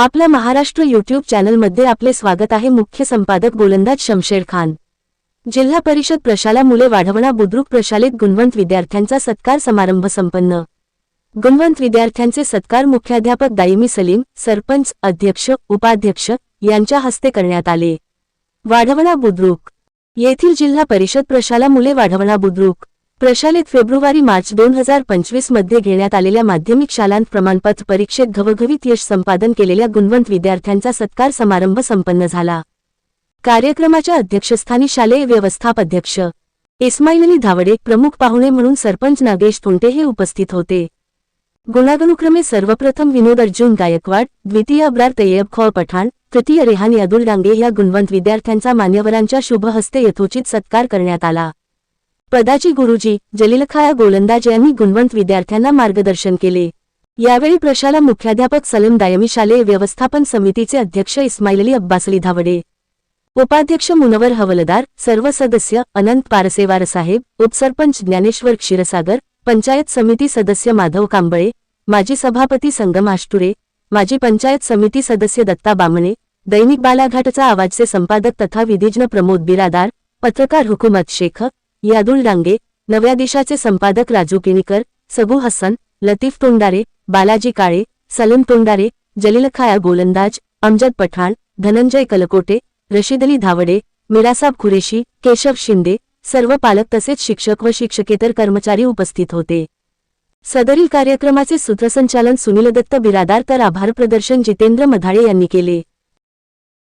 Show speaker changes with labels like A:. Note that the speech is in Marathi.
A: आपल्या महाराष्ट्र युट्यूब चॅनलमध्ये आपले स्वागत आहे. मुख्य संपादक गोलंदाज शमशेर खान. जिल्हा परिषद प्रशाला मुले वाढवणा बुद्रुक प्रशालेत गुणवंत विद्यार्थ्यांचा सत्कार समारंभ संपन्न. गुणवंत विद्यार्थ्यांचे सत्कार मुख्याध्यापक दायमी सलीम सरपंच अध्यक्ष उपाध्यक्ष यांच्या हस्ते करण्यात आले. वाढवणा बुद्रुक. येथील जिल्हा परिषद प्रशाला मुले वाढवणा बुद्रुक. प्रशालेत फेब्रुवारी मार्च दोन हजार पंचवीसमध्ये घेण्यात आलेल्या माध्यमिक शालांत प्रमाणपत्र परीक्षेत घवघवीत यश संपादन केलेल्या गुणवंत विद्यार्थ्यांचा सत्कार समारंभ संपन्न झाला. कार्यक्रमाच्या अध्यक्षस्थानी शालेय व्यवस्थापध्यक्ष इस्माईलली धावडे प्रमुख पाहुणे म्हणून सरपंच नागेश थोंटे हे उपस्थित होते. गुणागनुक्रमे सर्वप्रथम विनोद अर्जुन गायकवाड द्वितीय अब्रार तय्यब खौर पठाण तृतीय रेहान यादुल डांगे या गुणवंत विद्यार्थ्यांचा मान्यवरांच्या शुभहस्ते यथोचित सत्कार करण्यात आला. पदाची गुरुजी जलीलखाया गोलंदाज यांनी गुणवंत विद्यार्थ्यांना मार्गदर्शन केले. यावेळी प्रशाला मुख्याध्यापक सलीम दायमी शालेय व्यवस्थापन समितीचे अध्यक्ष इस्माइलली अब्बासली धावडे उपाध्यक्ष मुनवर हवलदार सर्व सदस्य अनंत पारसेवार साहेब उपसरपंच ज्ञानेश्वर क्षीरसागर पंचायत समिती सदस्य माधव कांबळे माजी सभापती संगम आष्टुरे माजी पंचायत समिती सदस्य दत्ता बामणे दैनिक बालाघाटचा आवाजचे संपादक तथा विधिज्ञ प्रमोद बिरादार पत्रकार हुकुमत शेख यादुल डांगे नव्या दिशाचे संपादक राजू किणीकर सगू हसन लतीफ तोंडारे बालाजी काळे सलीम तोंडारे जलीलखाया गोलंदाज अमजद पठाण धनंजय कलकोटे रशीद अली धावडे मिरासाब खुरेशी केशव शिंदे सर्व पालक तसेच शिक्षक व शिक्षकेतर कर्मचारी उपस्थित होते. सदरील कार्यक्रमाचे सूत्रसंचालन सुनील दत्त बिरादार तर आभार प्रदर्शन जितेंद्र मधाळे यांनी केले.